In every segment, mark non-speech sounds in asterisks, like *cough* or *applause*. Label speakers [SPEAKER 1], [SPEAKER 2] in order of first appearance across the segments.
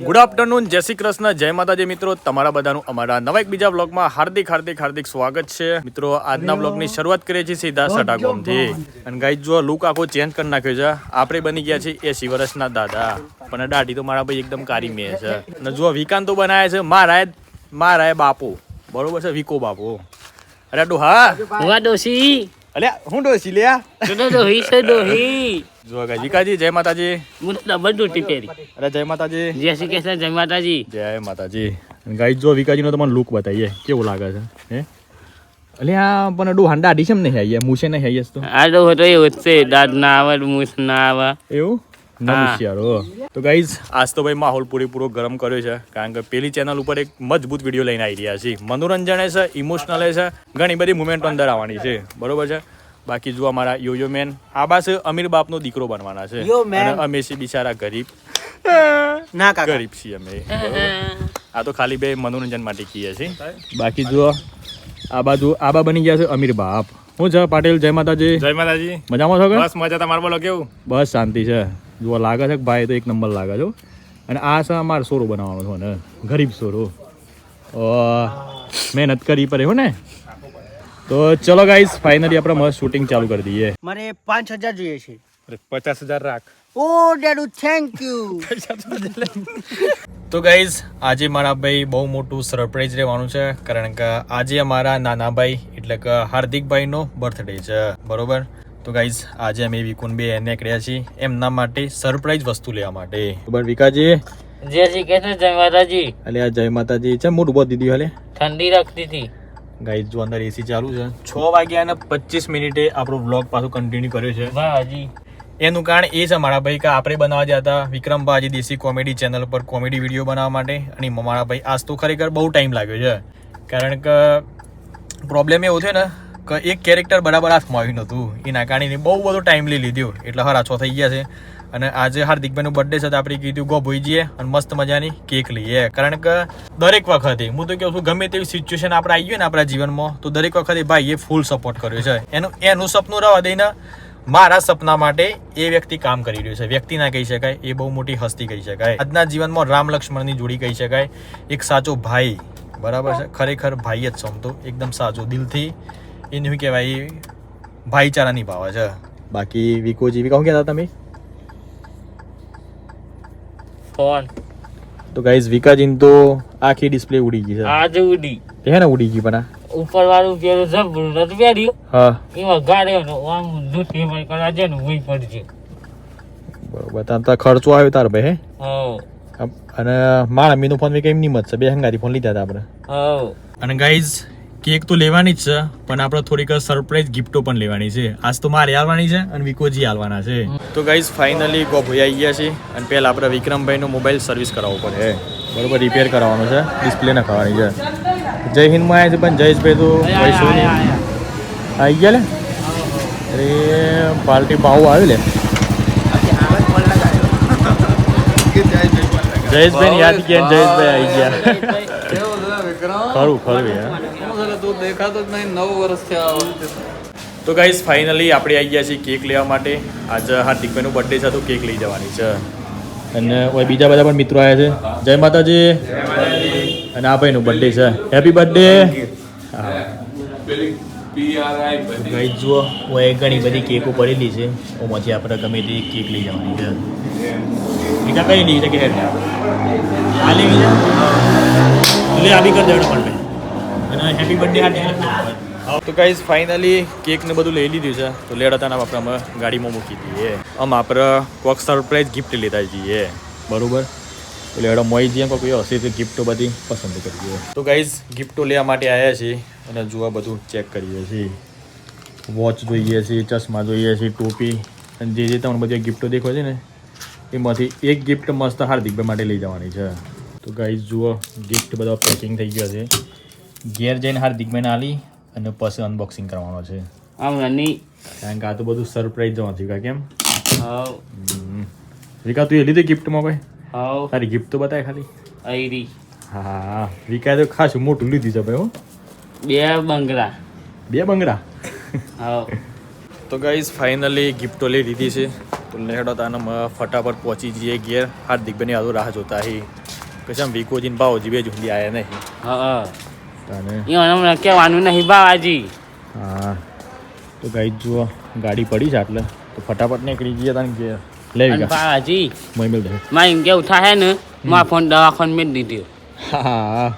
[SPEAKER 1] Good afternoon જય શ્રી કૃષ્ણ જય માતાજી મિત્રો. તમારા બધાનું અમારા નવા એક બીજા બ્લોગમાં હાર્દિક હાર્દિક હાર્દિક સ્વાગત છે. મિત્રો આજના બ્લોગની શરૂઆત કરીએ છીએ સીધા સટાકોમથી અને ગાઈ જો લુક આખો ચેન્જ કરી નાખ્યો છે આપણે બની ગયા છીએ એસી વર્ષના દાદા. પણ દાઢી તો મારા ભાઈ એકદમ કારી મેં છે. અને જો વિકાન તો બનાવે છે મારા મારા બાપુ. બરોબર છે વિકો બાપુ. અરે ડો હા
[SPEAKER 2] ડોસી
[SPEAKER 1] અલ્યા હું ડોસી લ્યા
[SPEAKER 2] તો ડોહી છે ડોહી.
[SPEAKER 1] જો વિકાજી જય માતાજી.
[SPEAKER 2] તો ડબલ ડ્યુટી
[SPEAKER 1] અરે જય માતાજી.
[SPEAKER 2] જય શ્રી કૃષ્ણ જય માતાજી.
[SPEAKER 1] જય માતાજી. ગાઈ જો વિકાજીનો તમને લુક બતાવીએ કેવું લાગે છે હે? અલ્યા પણ ડો હાંડા આડી છે નહીં આવીએ મૂછે નહીં તો.
[SPEAKER 2] આ તો હતો એવું જ દાદ ના આવે મૂછ ના આવે.
[SPEAKER 1] એવું? તો ગાઈઝ આજ તો ભાઈ માહોલ પૂરેપૂરો ગરમ કર્યો છે કારણ કે પેલી ચેનલ ઉપર એક મજબૂત વીડિયો લઈને આવી રહ્યા છીએ. મનોરંજન એ છે ઇમોશનલ છે ઘણી બધી મુમેન્ટ અંદર આવવાની છે. બરોબર છે? બાકી જો અમારા યોયો મેન આ બા છે અમીર બાપનો દીકરો બનવાના છે.
[SPEAKER 3] Yo,
[SPEAKER 1] અને અમે છે બિચારા ગરીબ.
[SPEAKER 3] ના કાકા.
[SPEAKER 1] ગરીબ છીએ અમે. આ તો ખાલી બે મનોરંજન માટે કહીએ છીએ. બાકી જુઓ આ બાજુ આબા બની ગયા છે અમીર બાપ. હું છે પાટીલ? જય માતાજી.
[SPEAKER 4] જય માતાજી.
[SPEAKER 1] મજામાં છો કે?
[SPEAKER 4] બસ મજા તમારે બોલો કેવું?
[SPEAKER 1] બસ શાંતિ છે. જુઓ લાગે છે કે ભાઈ તો એક નંબર લાગે છો અને આ છે અમારે સોરો બનાવવાનો છે ને. ગરીબ સોરો. મહેનત કરી પડે હો ને. તો ચલો ગાઈસ ફાઇનલી આપણે મસ્ત શૂટિંગ ચાલુ કરી દઈએ.
[SPEAKER 3] મને પાંચ હજાર જોઈએ છે.
[SPEAKER 4] પચાસ હજાર રાખ.
[SPEAKER 3] ઓ ડેડુ થેન્ક યુ *laughs*
[SPEAKER 1] તો ગાઈઝ આજે મારા ભાઈ બહુ મોટું સરપ્રાઈઝ રહેવાનું છે કારણ કે આજે અમારા નાના ભાઈ એટલે કે હાર્દિકભાઈનો બર્થડે છે. બરોબર? તો ગાઈઝ આજે અમે વિકુન બે કર્યા છીએ એમના માટે સરપ્રાઈઝ વસ્તુ લેવા માટે. બરોબર વિકાજી?
[SPEAKER 2] જય શ્રી કૃષ્ણ જય માતાજી.
[SPEAKER 1] અલે આ જય માતાજી. છે મોટું બહુ દીધી હલે?
[SPEAKER 2] ઠંડી રાખતી હતી.
[SPEAKER 1] ગાઈઝ જો અંદર એસી ચાલુ છે છ વાગ્યા અને પચીસ મિનિટે આપણો વ્લોગ પાછો કન્ટિન્યુ કર્યો છે.
[SPEAKER 2] હજી.
[SPEAKER 1] એનું કારણ એ છે મારા ભાઈ કે આપણે બનાવવા જતા હતા વિક્રમભાઈ દેશી કોમેડી ચેનલ પર કોમેડી વીડિયો બનાવવા માટે અને મારા ભાઈ આજ તો ખરેખર બહુ ટાઈમ લાગ્યો છે. કારણ કે પ્રોબ્લેમ એવું થયો ને કે એક કેરેક્ટર બરાબર હાથમાં આવ્યું નહોતું. એના કારણે બહુ બધો ટાઈમ લઈ લીધો. એટલે હરાછો થઈ ગયા છે. અને આજે હાર્દિકભાઈનો બર્થડે છે તો આપણે કીધું, ગો ભોઈ જઈએ અને મસ્ત મજાની કેક લઈએ. કારણ કે દરેક વખતે હું તો કહું છું, ગમે તેવી સિચ્યુએશન આપણે આવી ગયું ને આપણા જીવનમાં, તો દરેક વખતે ભાઈએ ફૂલ સપોર્ટ કર્યો છે. એનું એનું સપનું રહેવા દઈને મારા સપના માટે એ વ્યક્તિ કામ કરી રહ્યો છે. વ્યક્તિ ના કહી શકાય, એ બહુ મોટી હસ્તી કહી શકાય. આજના જીવનમાં રામ લક્ષ્મણની જોડી કહી શકાય. એક સાચો ભાઈ, બરાબર છે? ખરેખર ભાઈ જ સમતો એકદમ સાચો દિલથી, એનું કહેવાય ભાઈચારા નિભાવે છે. બાકી વિકોજી વિકા શું કહેતા તમે?
[SPEAKER 2] ફોન.
[SPEAKER 1] તો ગાઈઝ વિકાજીન તો આખી ડિસ્પ્લે ઉડી ગઈ છે.
[SPEAKER 2] આજે ઉડી.
[SPEAKER 1] હે ને ઉડી ગઈ પણ?
[SPEAKER 2] ઉપર વાળું પેલું જબરું નથી પહેર્યું
[SPEAKER 1] હા.
[SPEAKER 2] એમાં ગાડે આમ દૂધી માં કરા છે ને ઉઈ પડશે
[SPEAKER 1] બરોબર તાર તાર ખર્ચો આવ્યો તાર ભાઈ હે? અને મારા મીનો ફોન કેમ ની મત છે. બે હંગારી ફોન લીધા હતા આપણે. અને ગાઈઝ કેક તો લેવાની જ છે પણ આપણે થોડીક સરપ્રાઈઝ ગિફ્ટો પણ લેવાની છે. આજ તો મારે આવવાની છે અને વિકોજી આવવાના છે. તો ગાઈઝ ફાઇનલી ગોભઈ આવી ગયા છે અને પહેલાં આપણે વિક્રમભાઈનો મોબાઈલ સર્વિસ કરાવવો પડે. બરોબર રિપેર કરાવવાનો છે ડિસ્પ્લે નખાવાની છે. જય હિન્દમાં આવ્યા છે પણ જયેશભાઈ તો આવી ગયા લે? અરે પાર્ટી ભાવ આવ્યો લે. જયેશભાઈ યાદ ગયા જયેશભાઈ આવી. ગયા. ખરું ખરું યાર. તો. ગાઈઝ ફાઇનલી આપણે આવી ગયા છીએ કેક લેવા માટે. આજે હાર્દિકભાઈનો બર્થડે છે, તો કેક લઈ જવાની છે. અને ઓય બીજા બધા પણ મિત્રો આવ્યા છે. જય માતાજી. અને આ ભાઈનો બર્થડે છે. હેપી બર્થડે ગાઈઝ જુઓ, ઓય ઘણી બધી કેકો પડેલી છે. ઓમાંથી આપણે ગમે તે કેક લઈ જવાની છે. બીજા કઈ નહીં છે કે હેડ આ લેવી છે લે, આ બી કરી દેવાનું પણ અને હેપી બર્થડે આ તો ગાઈઝ ફાઇનલી કેક ને બધું લઈ લીધું છે. તો લેડાતાના આપણે અમે ગાડીમાં મૂકી દઈએ આમ આપણે કોક સરપ્રાઈઝ ગિફ્ટ લેતા જઈએ બરોબર? તો લેડો મોઈ જઈએ કોઈ હશે ગિફ્ટો બધી પસંદ કરીએ તો ગાઈઝ ગિફ્ટો લેવા માટે આવ્યા છીએ અને જોવા બધું ચેક કરીએ છીએ. વોચ જોઈએ છીએ, ચશ્મા જોઈએ છીએ, ટોપી. અને જે જે તમને બધી ગિફ્ટો દેખો છે ને, એમાંથી એક ગિફ્ટ મસ્ત હાર્દિકભાઈ માટે લઈ જવાની છે. તો ગાઈઝ જુઓ ગિફ્ટ બધા પેકિંગ થઈ ગયા છે. ઘેર જઈને હાર્દિકભાઈને આલી અને પછી અનબોક્સિંગ કરવાનો છે.
[SPEAKER 2] આમ નાની.
[SPEAKER 1] કારણ કે આ તો બધું સરપ્રાઈઝ જવાનું છે કેમ?
[SPEAKER 2] હાવ.
[SPEAKER 1] વિકા તું એ લીધી ગિફ્ટમાં કોઈ?
[SPEAKER 2] હાવ.
[SPEAKER 1] તારી ગિફ્ટ તો બતાય ખાલી.
[SPEAKER 2] આઈરી
[SPEAKER 1] હા. રીકા તો ખાસ મોટું લીધી છે ભાઈ હો.
[SPEAKER 2] બે બંગલા
[SPEAKER 1] બે બંગડા
[SPEAKER 2] હાવ.
[SPEAKER 1] તો ગાઈઝ ફાઇનલી ગિફ્ટો લઈ લીધી છે. તો લેડો તાને ફટાફટ પહોંચી જઈએ ઘેર. હાર્દિકભાઈની આદુ રાહ જોતા હી. કશામ વિકોજીન ભાવ જીવે જુંદી આયા નહીં.
[SPEAKER 2] હા. કહેવાનું નહીં બાવાજી.
[SPEAKER 1] હા. તો ગાઈ જુઓ ગાડી પડી છે એટલે તો ફટાફટ નીકળી ગયા તને કે
[SPEAKER 2] લેવી
[SPEAKER 1] ગયા
[SPEAKER 2] બાવાજી
[SPEAKER 1] મોઈ મેલ દે
[SPEAKER 2] માં એમ કેવું થાય ને માં ફોન દવાખાને મેં દીધો.
[SPEAKER 1] હા.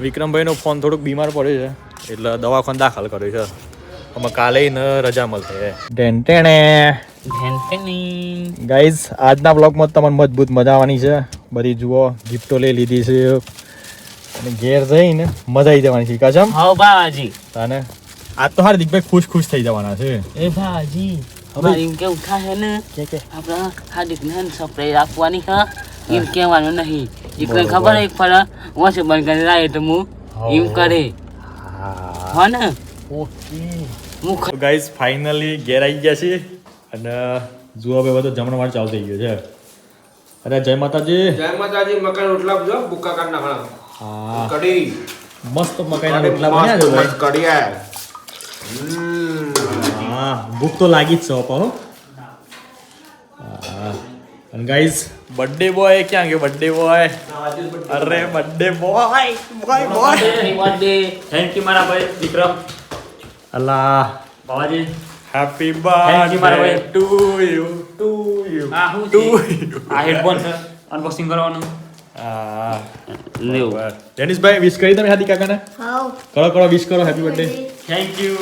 [SPEAKER 1] વિક્રમભાઈનો ફોન થોડુંક બીમાર પડ્યો છે એટલે દવાખાને દાખલ કર્યો છે. અમે કાલે ન રજા મળશે.
[SPEAKER 2] ઢેંટેણે
[SPEAKER 1] ગાઈઝ આજના બ્લોગમાં તમને મજબૂત મજા આવવાની છે. બધી જુઓ ગિફ્ટો લઈ લીધી છે. અને ઘેર જઈને મજા આવી જવાની છે. કસમ
[SPEAKER 2] હો બાવાજી.
[SPEAKER 1] તને? આજ તો હાર્દિકભાઈ ખુશ ખુશ થઈ જવાના છે.
[SPEAKER 2] એ બાવાજી હવે એમ કેવું થાય ને?
[SPEAKER 1] કે કે?
[SPEAKER 2] આપણે હાર્દિકને સરપ્રાઈઝ આપવાની હા? એમ કહેવાનું નહીં. એકને ખબર એક ફળ? વાસે બંધ કરી લાવે તો હું. એમ કરે.
[SPEAKER 1] હા.
[SPEAKER 2] હો ને?
[SPEAKER 1] ઓકે.
[SPEAKER 2] હું
[SPEAKER 1] ગાઈસ ગાઈઝ ફાઇનલી ઘેર આવી ગયા છે અને જુઓ હવે બધો જમણવાર ચાલુ થઈ ગયો છે. અરે જય માતાજી.
[SPEAKER 5] જય માતાજી મકાન રોટલા જો બુક્કા કાઢ નાખણા
[SPEAKER 1] હા.
[SPEAKER 5] કઢી.
[SPEAKER 1] મસ્ત મકાઈના રોટલા બન્યા છે ભાઈ.
[SPEAKER 5] મસ્ત કઢી આય. હમ.
[SPEAKER 1] હા ભૂખ તો લાગી જ છે પાહો હા. અને ગાઈઝ બર્થડે બોય ક્યાં ગયો? બર્થડે બોય અરે birthday boy boy boy
[SPEAKER 2] birthday
[SPEAKER 1] thank you મારા ભાઈ વિક્રમ. અલ્લા બાબાજી હેપી
[SPEAKER 6] બર્થડે મારા ભાઈ.
[SPEAKER 1] To you to you to you
[SPEAKER 6] આ હેડફોન અનબોક્સિંગ કરવાનું.
[SPEAKER 1] ડેનિસભાઈ વિશ કરી તમે હાર્દિક કાકાને. કરો કરો વિશ કરો. હેપી બર્થડે
[SPEAKER 6] થેન્ક યુ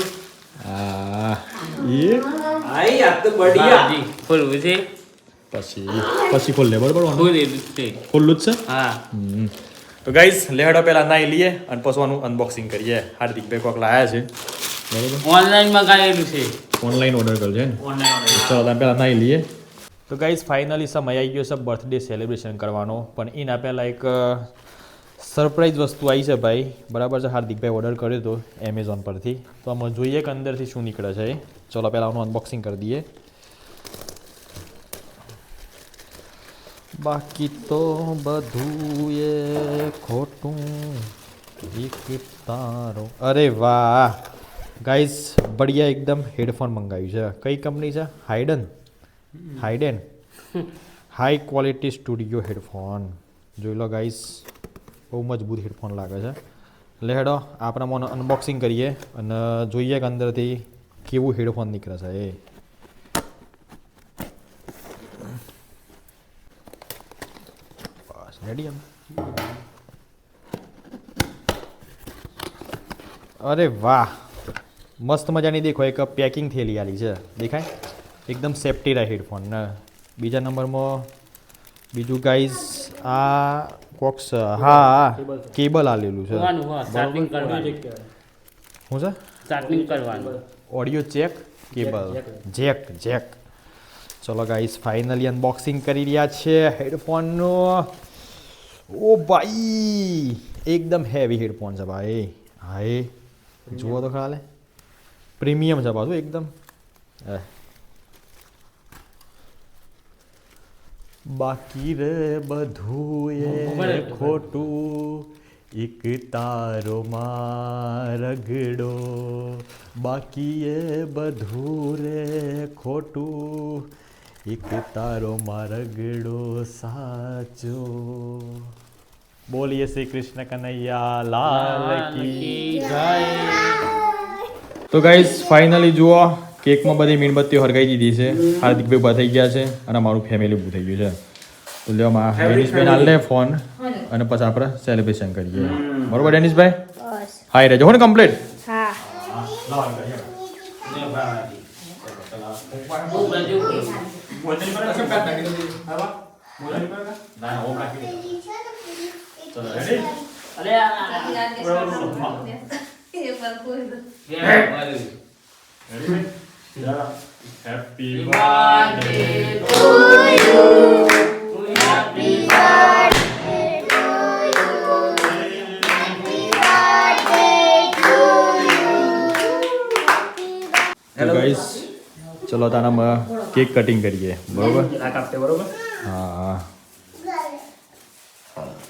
[SPEAKER 1] હા. એ
[SPEAKER 5] આઈ આ તો બઢિયા.
[SPEAKER 2] જી ખોલવું છે
[SPEAKER 1] પછી પછી ખોલ લે બરોબર
[SPEAKER 2] છે
[SPEAKER 1] જ છે.
[SPEAKER 2] હા.
[SPEAKER 1] હમ. તો ગાઈસ લેહડો પહેલા નાઈ લઈએ અને પસવાનું અનબોક્સિંગ કરીએ. હાર્દિકભાઈ કોક લાયા છે. બરોબર?
[SPEAKER 2] ઓનલાઈન મંગાવેલું છે.
[SPEAKER 1] ઓનલાઈન ઓર્ડર કરજો ને
[SPEAKER 6] ઓનલાઈન
[SPEAKER 1] ચાલો પહેલા પહેલાં નાઈ લઈએ. તો ગાઈઝ ફાઇનલી સમય આવી ગયો છે બર્થડે સેલિબ્રેશન કરવાનો. પણ એના પહેલાં એક સરપ્રાઈઝ વસ્તુ આવી છે ભાઈ. બરાબર છે, હાર્દિકભાઈ ઓર્ડર કર્યો હતો એમેઝોન પરથી. તો આમાં જોઈએ કે અંદરથી શું નીકળે છે. ચલો પહેલાં આનું અનબોક્સિંગ કરી દઈએ. બાકી તો બધું એ ખોટું. તારો. અરે વાહ! ગાઈઝ બઢિયા એકદમ હેડફોન મંગાવ્યું છે. કઈ કંપની છે? હાઇડન હાઇડેન હાઈ ક્વોલિટી સ્ટુડિયો હેડફોન જોઈ લો ગાઈસ બહુ મજબૂત હેડફોન લાગે છે. એટલે હેડો આપણે મને અનબોક્સિંગ કરીએ અને જોઈએ કે અંદરથી કેવું હેડફોન નીકળે છે એ. રેડી અરે વાહ, મસ્ત મજાની દેખો, એક પેકિંગ થયેલી આલી છે. દેખાય? એકદમ સેફ્ટી રહે હેડફોન ને બીજા નંબરમાં બીજું ગાઈઝ આ કોક્સ હા કેબલ આલેલું છે. શું છે?
[SPEAKER 2] કરવાનું.
[SPEAKER 1] Audio check cable. Jack jack ચલો ગાઈસ ફાઇનલી અનબોક્સિંગ કરી રહ્યા છે હેડફોનનો ઓ ભાઈ એકદમ હેવી હેડફોન છે ભાઈ. હા એ. જુઓ તો ખરા પ્રીમિયમ છે પાછું એકદમ. હે. બાકી રે બધું એ ખોટું એક તારો માં રગડો બાકી એ બધું રે ખોટું એક તારો માં રગડો સાચો બોલીએ શ્રી કૃષ્ણ કનૈયા લાલ કી તો ગાઈઝ ફાઇનલી જુઓ કેકમાં બધી મીણબત્તીઓ હરગાઈ દીધી છે. હાર્દિકભાઈ ઊભા થઈ ગયા છે અને મારું ફેમિલી ઊભું થઈ ગયું છે. તો લ્યો માં ડેનિશભાઈ હાલ લે ફોન અને પછી આપણે સેલિબ્રેશન કરીએ. બરોબર ડેનિશભાઈ
[SPEAKER 7] બસ.
[SPEAKER 1] હાઈ રહેજો હો ને કમ્પ્લીટ
[SPEAKER 7] હા.
[SPEAKER 1] હેપી તો ગાઈસ ચલો તારામાં કેક કટિંગ કરીએ બરોબર
[SPEAKER 6] આ કાપતે બરોબર
[SPEAKER 1] હા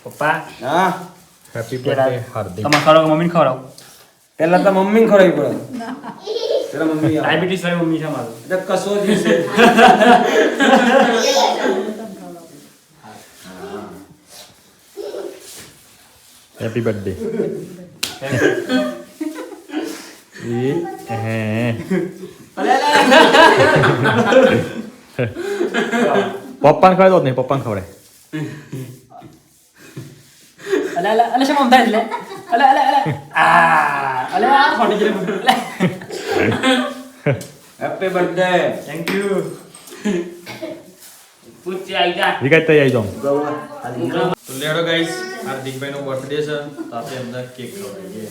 [SPEAKER 6] પપ્પા
[SPEAKER 5] હા
[SPEAKER 1] હેપી બર્થડે હાર્દિક
[SPEAKER 6] તમે ખરો કે મમ્મીને ખવડાવો
[SPEAKER 5] પેલા તો મમ્મી ખવડાવી પડે પેલા મમ્મી.
[SPEAKER 6] ડાયાબિટીસ વાળી મમ્મી છે મારું.
[SPEAKER 5] એટલે કસો જ છે.
[SPEAKER 1] હેપી બર્થડે હે પપ્પાને ખવડાય તો નહીં પપ્પાને ખવડાય.
[SPEAKER 6] અલે અલે અલે શું મમતા એટલે અલે અલે અલે. આ અલે આ ફોટી ગયેલું અલે.
[SPEAKER 5] હેપી બર્થડે
[SPEAKER 6] થેન્ક યુ
[SPEAKER 2] પૂછ આવી જા
[SPEAKER 1] વિકાસ તઈ આવી જાઉં તો લેડો ગાઈસ હાર્દિકભાઈ નો બર્થડે છે તો આપણે એમને કેક ખવડાવીએ.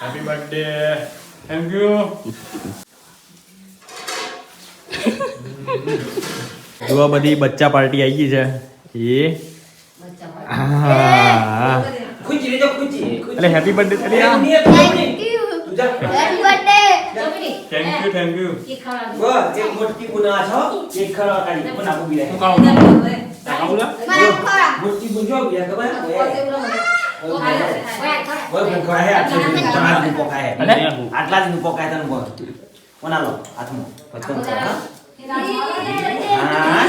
[SPEAKER 1] હેપી બર્થડે
[SPEAKER 6] થેન્ક યુ
[SPEAKER 1] જો બધી બચ્ચા પાર્ટી આવી ગઈ છે. એ. હા.
[SPEAKER 5] ખુચી લેજો ખુચી
[SPEAKER 1] એટલે હેપી બર્થડે અરે આ
[SPEAKER 6] થેન્ક યુ થેન્ક યુ
[SPEAKER 5] વાહ એક મોટી ગુના છો. એક ખરા કાઢી પણ આપું બી
[SPEAKER 6] હું. ખાઉં ખાઉં લા
[SPEAKER 5] મોટી ગુજો બી ખબર? ઓય. પણ ખરા હે આટલા જ જ પોકાય તને બોલ. કોના લો? હાથમાં. પચકન હા.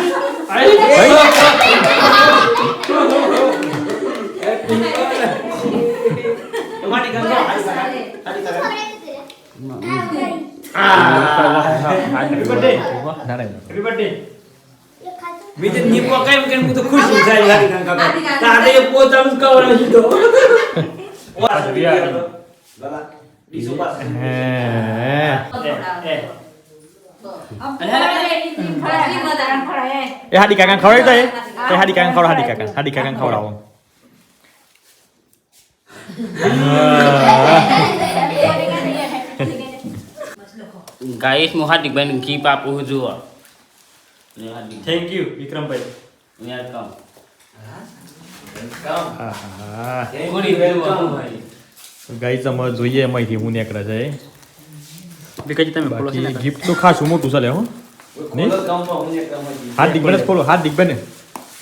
[SPEAKER 5] બીજે ની પોકાય કે હું તો ખુશ થઈ જાય હાડી ગંગા તારે પોતાનું કવર દીધો વાહ બાબા બીજો
[SPEAKER 1] હાડી કાકા ખવડાવી તો હાડી કાકા ખવડાવ હાડી કાકા હાડી કાકા ખવડાવો.
[SPEAKER 2] ગાઈસ મુ હાર્દિક ભાઈ ઘી પાપું જુઓ
[SPEAKER 6] થેન્ક યુ વિક્રમભાઈ
[SPEAKER 2] વેલકમ
[SPEAKER 1] હા ગાઈસ જોઈએ એમાંથી હું નીકળે છે.
[SPEAKER 6] વિકાજી તમે બોલો
[SPEAKER 1] બાકી ગિફ્ટ તો ખાસું મોટું ચાલે હો? હાર્દિક બેન ખોલો. હાર્દિક બેન.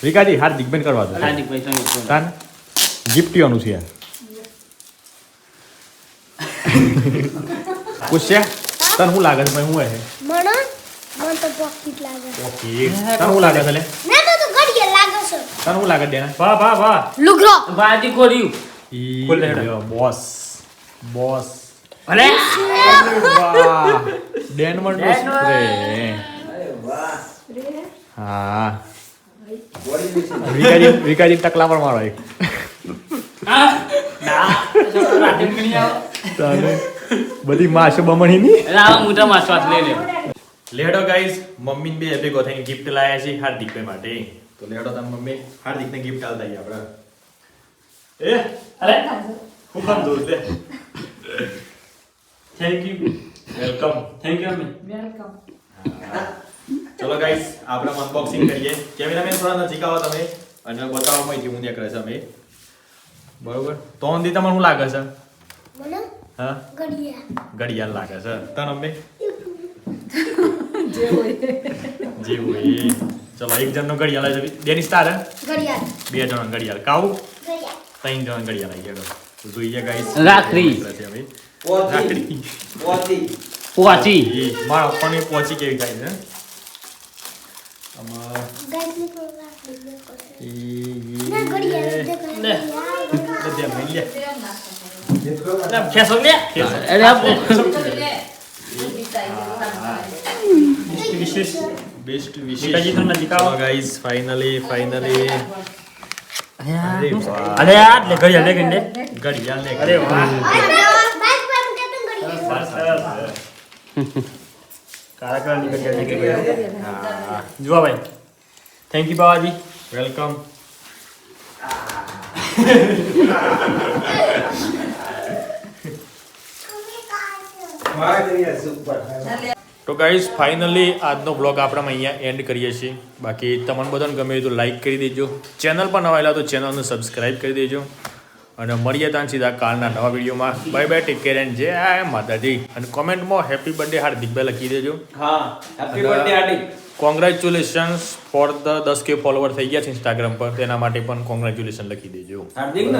[SPEAKER 1] વિકાજી હાર્દિક બેન કરવા દો.
[SPEAKER 2] હાર્દિક ભાઈ
[SPEAKER 1] ગિફ્ટ છે. યાર પૂછ્યા? તને શું લાગે છે ભાઈ હું હે
[SPEAKER 8] મને મને તો પોકેટ લાગે.
[SPEAKER 1] ઓકે તને શું લાગે છે લે?
[SPEAKER 8] મેં તો તો ઘડીએ લાગે છે.
[SPEAKER 1] તને શું લાગે દેના?
[SPEAKER 6] વાહ વાહ વાહ.
[SPEAKER 8] લુગરો
[SPEAKER 2] વાજી કોર્યું
[SPEAKER 6] ખોલ
[SPEAKER 1] બોસ. બોસ.
[SPEAKER 2] અરે
[SPEAKER 1] વાહ. ડેનવર નો સ્પ્રે. હા. વિકારી વિકારી ટકલા પર મારો એક.
[SPEAKER 6] રાતે નીકળી આવો
[SPEAKER 1] તારે બધી માશ બમણી ની?
[SPEAKER 2] અરે આવા મોટા માં શ્વાસ લઈ લે.
[SPEAKER 1] લેડો ગાઈસ મમ્મી બે ભેગો થઈને ગિફ્ટ લાયા છે હાર્દિકભાઈ માટે. તો લેડો તમે મમ્મી હાર્દિકને ગિફ્ટ આલતા આવીએ આપણે. એ
[SPEAKER 6] અરે
[SPEAKER 1] હું કામ દોસ્ત લે.
[SPEAKER 6] Thank you
[SPEAKER 1] welcome
[SPEAKER 6] thank you Ami
[SPEAKER 1] ચલો ગાઈસ આપણે અનબોક્સિંગ કરીએ. કેમેરામેન થોડા નજીક આવો તમે. અને બતાવો માહિતી હું કરે છે અમે. બરોબર? તો અંદી તમને શું લાગે છે? હા? ઘડિયાળ. લાગે છે. તણ અમે જે હોય ચલો એક જણનો ઘડિયાળ આવી બે ની સ્ટાર
[SPEAKER 8] ઘડિયાળ.
[SPEAKER 1] બે જણ ઘડિયાળ.
[SPEAKER 8] કાઉ
[SPEAKER 1] ત્રણ જણ ઘડિયાળ આવી ગયા. તો જોઈએ ગાઈસ
[SPEAKER 2] રાખડી.
[SPEAKER 1] રાખડી
[SPEAKER 2] પોચી.
[SPEAKER 1] પોચી. મારા પણ પહોંચી કેવી થાય છે?
[SPEAKER 8] અમાર.
[SPEAKER 1] એ-
[SPEAKER 8] ના ઘડિયાળ
[SPEAKER 1] લે.
[SPEAKER 8] ઘડિયાળ.
[SPEAKER 1] લે, ફાઇનલી ફાઇનલી અરે
[SPEAKER 6] યાર લે ઘડિયાળ લે લે
[SPEAKER 1] ઘડિયાળ ને
[SPEAKER 6] અરે વાહ
[SPEAKER 8] બાઈક પર મૂકે તો ઘડિયાળ.
[SPEAKER 6] લે ગઈ હા ભાઈ થેન્ક યુ બાબાજી
[SPEAKER 1] વેલકમ
[SPEAKER 5] મારા કરીએ સુપર
[SPEAKER 1] તો ગાઈઝ ફાઇનલી આજનો બ્લોગ આપણે અહીંયા એન્ડ કરીએ છીએ. બાકી તમને બધાને ગમે તો લાઈક કરી દેજો. ચેનલ પર નવા આવેલા તો ચેનલને સબસ્ક્રાઈબ કરી દેજો. અને મળીએ ત્યાં સીધા કાલના નવા વિડીયોમાં. Bye bye take care and જય માતાજી. અને કોમેન્ટમાં હેપી બર્થડે હાર્દિકભાઈ લખી દેજો.
[SPEAKER 5] હા happy birthday Hardik.
[SPEAKER 1] Congratulations for the દસ કે ફોલોવર થઈ ગયા છે ઇન્સ્ટાગ્રામ પર. તેના માટે પણ કોંગ્રેચ્યુલેશન લખી દેજો.
[SPEAKER 5] હાર્દિક ને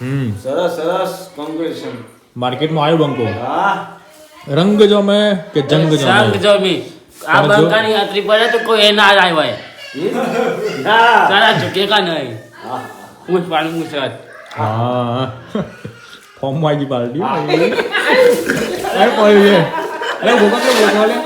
[SPEAKER 1] હમ.
[SPEAKER 5] સરસ સરસ. કોંગ્રેચ્યુલેશન
[SPEAKER 1] માર્કેટમાં આવ્યો બંકો.
[SPEAKER 5] હા.
[SPEAKER 1] રંગ જો મેં કે જંગ
[SPEAKER 2] જમે? રંગ જમે. આ બંકાની યાત્રી પડે તો કોઈ એના ના આવ્યા
[SPEAKER 5] હા.
[SPEAKER 2] સારા ઝુકે કા નહીં. હું પાણી હું સર
[SPEAKER 1] હા. ફોર્મમાં આવી બાલડી. અરે પડ્યું છે અરે ભૂકા કે લે.